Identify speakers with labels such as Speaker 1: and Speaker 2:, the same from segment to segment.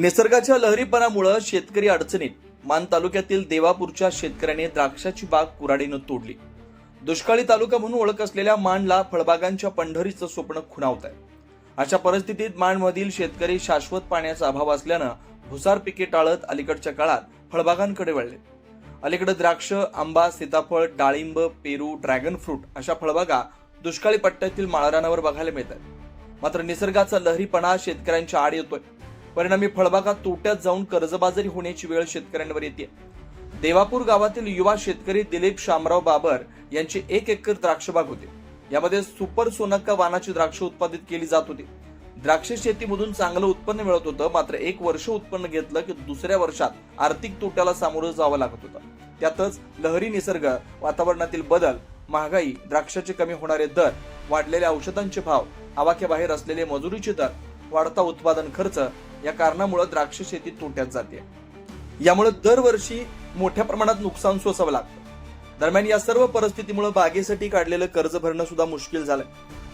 Speaker 1: निसर्गाच्या लहरीपणामुळं शेतकरी अडचणीत. मान तालुक्यातील देवापूरच्या शेतकऱ्याने द्राक्षाची बाग कुराडीनं तोडली. दुष्काळी तालुका म्हणून ओळख असलेल्या माणला फळबागांच्या पंढरीचं स्वप्न खुणावत आहे अशा परिस्थितीत माणमधील शेतकरी शाश्वत पाण्याचा अभाव असल्यानं भुसार पिके टाळत अलीकडच्या काळात फळबागांकडे वळले. अलीकडे द्राक्ष आंबा सीताफळ डाळिंब पेरू ड्रॅगन फ्रूट अशा फळबागा दुष्काळी पट्ट्यातील माळरानावर बघायला मिळतात. मात्र निसर्गाचा लहरीपणा शेतकऱ्यांच्या आड येतोय. परिणामी फळबागा तोट्यात जाऊन कर्जबाजारी होण्याची वेळ शेतकऱ्यांवर येते. देवापूर गावातील युवा शेतकरी दिलीप शामराव बाबर यांची एक एकर द्राक्षबाग होती. यामध्ये सुपर सोनक्का वानाची द्राक्ष उत्पादित केली जात होती. द्राक्ष शेतीमधून चांगलं उत्पन्न मिळत होतं मात्र एक वर्ष उत्पन्न घेतलं की दुसऱ्या वर्षात आर्थिक तोट्याला सामोरं जावं लागत होतं. त्यातच लहरी निसर्ग वातावरणातील बदल महागाई द्राक्षाचे कमी होणारे दर वाढलेले औषधांचे भाव आवाक्याबाहेर असलेले मजुरीचे दर वाढता उत्पादन खर्च या कारणामुळे द्राक्ष शेती तोट्यात जाते. यामुळे दरवर्षी मोठ्या प्रमाणात नुकसान सोसावं लागतं. दरम्यान या सर्व परिस्थितीमुळे बागेसाठी काढलेलं कर्ज भरणं सुद्धा मुश्किल झालंय.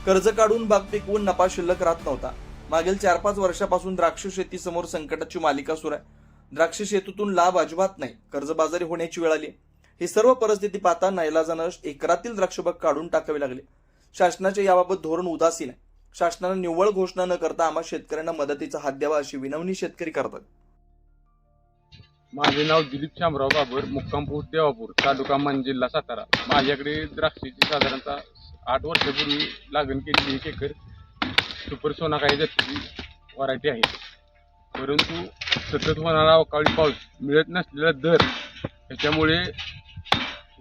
Speaker 1: कर्ज काढून बाग पिकवून नफा शिल्लक राहत नव्हता. मागील चार पाच वर्षापासून द्राक्ष शेतीसमोर संकटाची मालिका सुरू आहे. द्राक्ष शेतीतून लाभ अजिबात नाही. कर्जबाजारी होण्याची वेळ आली. ही सर्व परिस्थिती पाहता नाईलाजानं एकरातील द्राक्षबाग काढून टाकावी लागली. शासनाचे याबाबत धोरण उदासीन आहे. शासनानं निव्वळ घोषणा न करता आम्हा शेतकऱ्यांना मदतीचा हात द्यावा अशी विनवणी शेतकरी करतात.
Speaker 2: माझे नाव दिलीप शामराव बाबर मुक्कामपूर देवापूर तालुका मान जिल्हा सातारा. माझ्याकडे द्राक्षाची साधारणतः आठ वर्षापूर्वी लागण केलेली एक एकर सुपर सोना काही जातीची व्हरायटी आहे. परंतु सतत होणारा अवकाळी पाऊस मिळत नसलेला दर त्याच्यामुळे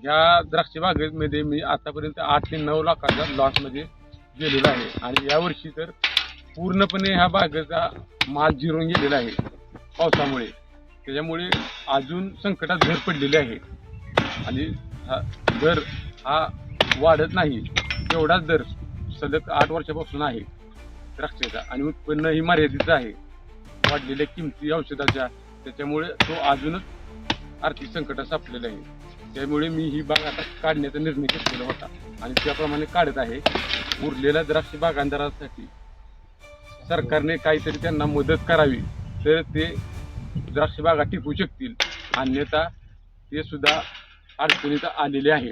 Speaker 2: या द्राक्ष बागेमध्ये मी आतापर्यंत आठ ते नऊ लाखाच्या लॉसमध्ये गेलेलो आहे. आणि यावर्षी तर पूर्णपणे ह्या बागेचा माल जिरून गेलेला आहे पावसामुळे. त्याच्यामुळे अजून संकटात घर पडलेले आहे. आणि हा दर हा वाढत नाही. एवढाच दर सलग आठ वर्षापासून आहे द्राक्षाचा आणि उत्पन्न ही मर्यादित आहे. वाढलेल्या किमती औषधाच्या त्याच्यामुळे तो अजूनच आर्थिक संकटात सापलेला आहे. त्यामुळे मी ही बाग आता काढण्याचा निर्णय घेतलेला होता. आणि त्याप्रमाणे काढत आहे. उरलेल्या द्राक्ष बागांदारासाठी सरकारने काहीतरी त्यांना मदत करावी तर ते द्राक्ष बागा टिकू शकतील. अन्यथा ते सुद्धा अडचणीत आलेले आहे